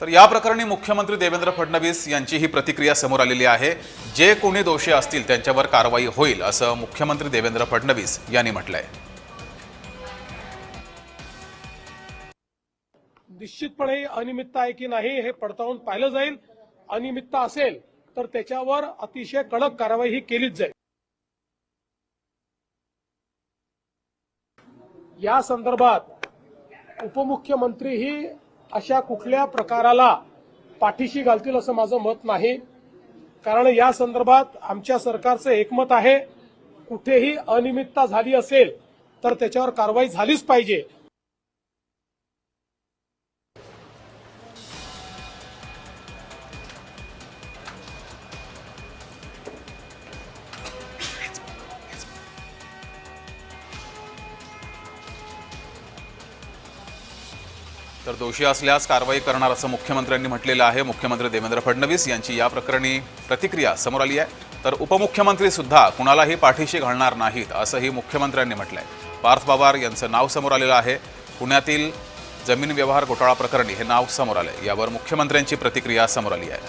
तर या प्रकरणी मुख्यमंत्री देवेंद्र फडणवीस यांची ही प्रतिक्रिया समोर आलेली आहे. जे कोणी दोषी असतील त्यांच्यावर कारवाई होईल असं मुख्यमंत्री देवेंद्र फडणवीस यांनी म्हटलंय. निश्चितपणे अनियमितता आहे की नाही हे पडताळून पाहिलं जाईल. अनियमितता असेल तर त्याच्यावर अतिशय कडक कारवाई ही केलीच जाईल. या संदर्भात उपमुख्यमंत्रीही अशा कुठल्या प्रकाराला पाठीशी घालतील असं माझं मत नाही. कारण या संदर्भात आमच्या सरकारचं एकमत आहे कुठेही अनियमितता झाली असेल तर त्याच्यावर कारवाई झालीच पाहिजे. तर दोषी असल्यास कारवाई करणार असं मुख्यमंत्र्यांनी म्हटलेलं आहे. मुख्यमंत्री देवेंद्र फडणवीस यांची या प्रकरणी प्रतिक्रिया समोर आली आहे. तर उपमुख्यमंत्री सुद्धा कुणालाही पाठीशी घालणार नाहीत असंही मुख्यमंत्र्यांनी म्हटलं आहे पार्थ पवार यांचं नाव समोर आलेलं आहे. पुण्यातील जमीन व्यवहार घोटाळा प्रकरणी हे नाव समोर आलंय. यावर मुख्यमंत्र्यांची प्रतिक्रिया समोर आली आहे.